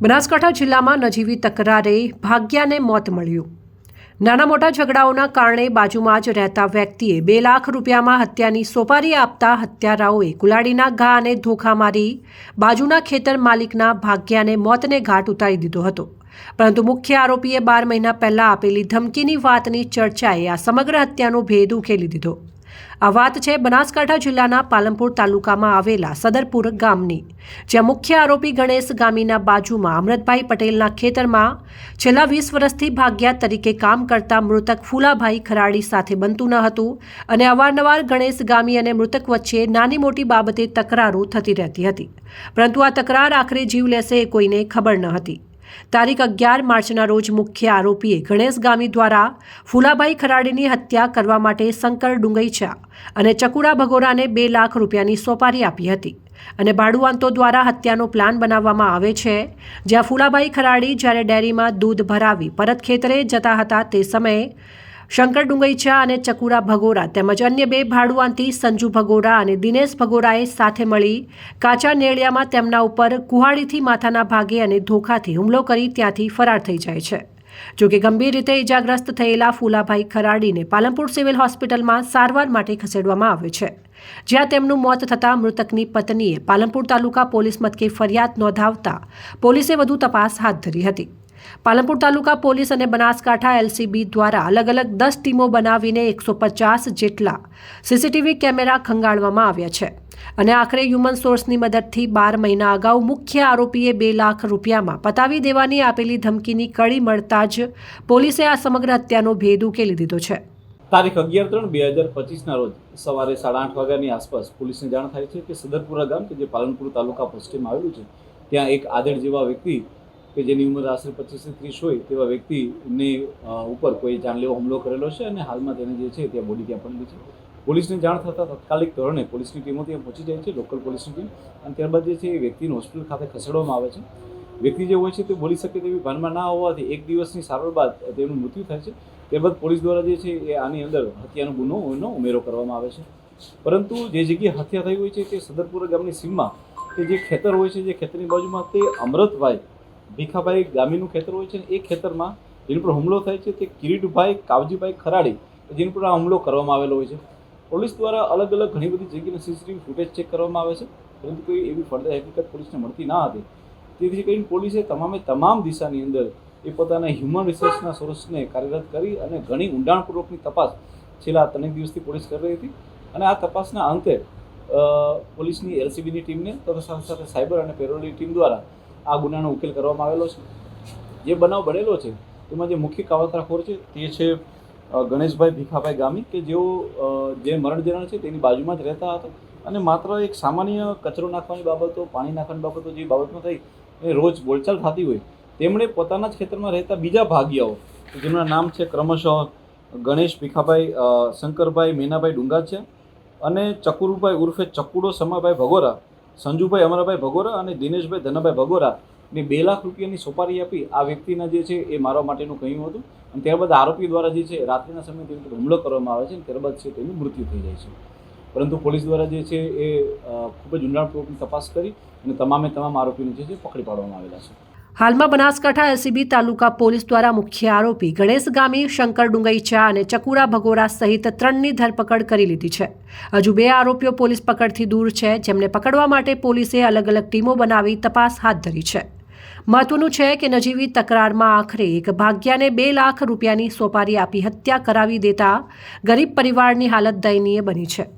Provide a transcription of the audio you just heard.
બનાસકાંઠા જિલ્લામાં નજીવી તકરારે ભાગ્યાને મોત મળ્યું. નાના મોટા ઝઘડાઓના કારણે બાજુમાં જ રહેતા વ્યક્તિએ બે લાખ રૂપિયામાં હત્યાની સોપારી આપતા હત્યારાઓએ કુલાડીના ઘા અને ધોખા મારી બાજુના ખેતર માલિકના ભાગ્યાને મોતને ઘાટ ઉતારી દીધો હતો. પરંતુ મુખ્ય આરોપીએ બાર મહિના પહેલા આપેલી ધમકીની વાતની ચર્ચાએ આ સમગ્ર હત્યાનો ભેદ ઉકેલી દીધો. આ વાત છે બનાસકાંઠા જિલ્લાના પાલનપુર તાલુકામાં આવેલા સદરપુર ગામની, જ્યાં મુખ્ય આરોપી ગણેશ ગામીના બાજુમાં અમૃતભાઈ પટેલના ખેતરમાં છેલ્લા વીસ વર્ષથી ભાગ્યા તરીકે કામ કરતા મૃતક ફૂલાભાઈ ખરાડી સાથે બનતું ન હતું અને અવારનવાર ગણેશ ગામી અને મૃતક વચ્ચે નાની મોટી બાબતે તકરારો થતી રહેતી હતી. પરંતુ આ તકરાર આખરે જીવ લેશે એ કોઈને ખબર ન હતી. તારીખ અગિયાર માર્ચના રોજ મુખ્ય આરોપીએ ગણેશ ગામી દ્વારા ફૂલાભાઈ ખરાડીની હત્યા કરવા માટે શંકર ડુંગઈચા અને ચકુડા ભગોરાને બે લાખ રૂપિયાની સોપારી આપી હતી. અને ભાડુઆંતો દ્વારા હત્યાનો પ્લાન બનાવવામાં આવે છે, જ્યાં ફુલાભાઈ ખરાડી જ્યારે ડેરીમાં દૂધ ભરાવી પરત ખેતરે જતા હતા તે સમયે શંકર ડુંગઈચા અને ચકુરા ભગોરા તેમજ અન્ય બે ભાડુઆંતી સંજુ ભગોરા અને દિનેશ ભગોરાએ સાથે મળી કાચા નેળિયામાં તેમના ઉપર કુહાડીથી માથાના ભાગે અને ધોખાથી હુમલો કરી ત્યાંથી ફરાર થઈ જાય છે. જોકે ગંભીર રીતે ઇજાગ્રસ્ત થયેલા ફૂલાભાઈ ખરાડીને પાલનપુર સિવિલ હોસ્પિટલમાં સારવાર માટે ખસેડવામાં આવ્યો છે. જ્યાં તેમનું મોત થતાં મૃતકની પત્નીએ પાલનપુર તાલુકા પોલીસ મથકે ફરિયાદ નોંધાવતા પોલીસે વધુ તપાસ હાથ ધરી હતી. પાલનપુર તાલુકા પોલીસ અને બનાસકાંઠા એલસીબી દ્વારા અલગ અલગ દસ ટીમો બનાવીને એકસો પચાસ જેટલા સીસીટીવી કેમેરા ખંગાળવામાં આવ્યા છે. અને આખરે હ્યુમન સોર્સની મદદથી બાર મહિના અગાઉ મુખ્ય આરોપીએ બે લાખ રૂપિયામાં પતાવી દેવાની આપેલી ધમકીની કડી મળતા જ પોલીસે આ સમગ્ર હત્યાનો ભેદ ઉકેલી દીધો છે. તારીખ અગિયાર ત્રણ બે હજાર પચીસના રોજ સવારે સાડા આઠ વાગ્યાની આસપાસ પોલીસને જાણ થાય છે કે સદરપુરા ગામ કે જે પાલનપુર તાલુકા પશ્ચિમમાં આવેલું છે, ત્યાં એક આદળ જેવા વ્યક્તિ કે જેની ઉંમર આશરે પચીસથી ત્રીસ હોય તેવા વ્યક્તિની ઉપર કોઈ જાનલેવો હુમલો કરેલો છે અને હાલમાં તેને જે છે ત્યાં બોડી ત્યાં પડેલી છે. પોલીસને જાણ થતાં તાત્કાલિક ધોરણે પોલીસની ટીમો ત્યાં પહોંચી જાય છે, લોકલ પોલીસની ટીમ. અને ત્યારબાદ જે છે એ વ્યક્તિને હોસ્પિટલ ખાતે ખસેડવામાં આવે છે. વ્યક્તિ જે હોય છે તે બોલી શકે તેવી ભાનમાં ના હોવાથી એક દિવસની સારવાર બાદ તેમનું મૃત્યુ થાય છે. ત્યારબાદ પોલીસ દ્વારા જે છે એ આની અંદર હત્યાનો ગુનો ઉમેરો કરવામાં આવે છે. પરંતુ જે જગ્યાએ હત્યા થઈ હોય છે તે સદરપુરા ગામની સીમમાં, કે જે ખેતર હોય છે જે ખેતરની બાજુમાં તે અમૃતભાઈ ભીખાભાઈ ગામીનું ખેતર હોય છે એ ખેતરમાં જેની પર હુમલો થાય છે તે કિરીટભાઈ કાવજીભાઈ ખરાડી જેની પર આ હુમલો કરવામાં આવેલો હોય છે. પોલીસ દ્વારા અલગ અલગ ઘણી બધી જગ્યાના સીસીટીવી ફૂટેજ ચેક કરવામાં આવે છે, પરંતુ કોઈ એવી ફળદાર હકીકત પોલીસને મળતી ના હતી. તેથી કરીને પોલીસે તમામે તમામ દિશાની અંદર એ પોતાના હ્યુમન રિસર્ચના સોર્સને કાર્યરત કરી અને ઘણી ઊંડાણપૂર્વકની તપાસ છેલ્લા ત્રણેક દિવસથી પોલીસ કરી રહી હતી અને આ તપાસના અંતે પોલીસની એલસીબીની ટીમને તથા સાથે સાથે સાયબર અને પેરોલની ટીમ દ્વારા આ ગુનાનો ઉકેલ કરવામાં આવેલો છે. જે બનાવ બનેલો છે તેમાં જે મુખ્ય કાવતરાખોર છે તે છે ગણેશભાઈ ભીખાભાઈ ગામી કે જેઓ જે મરણ જનાર છે તેની બાજુમાં જ રહેતા હતા. અને માત્ર એક સામાન્ય કચરો નાખવાની બાબતો, પાણી નાખવાની બાબતો જે બાબતમાં થઈ, એ રોજ બોલચાલ થતી હોય, તેમણે પોતાના જ ખેતરમાં રહેતા બીજા ભાગીયાઓ, જેમના નામ છે ક્રમશઃ ગણેશ ભીખાભાઈ શંકરભાઈ મેનાભાઈ છે અને ચકુરુભાઈ ઉર્ફે ચકુડો સમાભાઈ ભગોરા સંજુભાઈ અમરાભાઈ ભગોરા અને દિનેશભાઈ ધનાભાઈ ભગોરા ને બે લાખ રૂપિયાની સોપારી આપી આ વ્યક્તિના જે છે એ મારવા માટેનું કહ્યું હતું. અને ત્યારબાદ આરોપી દ્વારા જે છે રાત્રિના સમયે તેની પર હુમલો કરવામાં આવે છે અને ત્યારબાદ છે તેનું મૃત્યુ થઈ જાય છે. પરંતુ પોલીસ દ્વારા જે છે એ ખૂબ જ ઊંડાણપૂર્વકની તપાસ કરી અને તમામે તમામ આરોપીને જે છે પકડી પાડવામાં આવેલા છે. હાલમાં બનાસકાંઠા એલસીબી તાલુકા પોલીસ દ્વારા મુખ્ય આરોપી ગણેશ ગામી, શંકર ડુંગઈચા અને ચકુરા ભગોરા સહિત ત્રણની ધરપકડ કરી લીધી છે. હજુ બે આરોપીઓ પોલીસ પકડથી દૂર છે, જેમને પકડવા માટે પોલીસે અલગ અલગ ટીમો બનાવી તપાસ હાથ ધરી છે. મહત્વનું છે કે નજીવી તકરારમાં આખરે એક ભાગ્યાને બે લાખ રૂપિયાની સોપારી આપી હત્યા કરાવી દેતા ગરીબ પરિવારની હાલત દયનીય બની છે.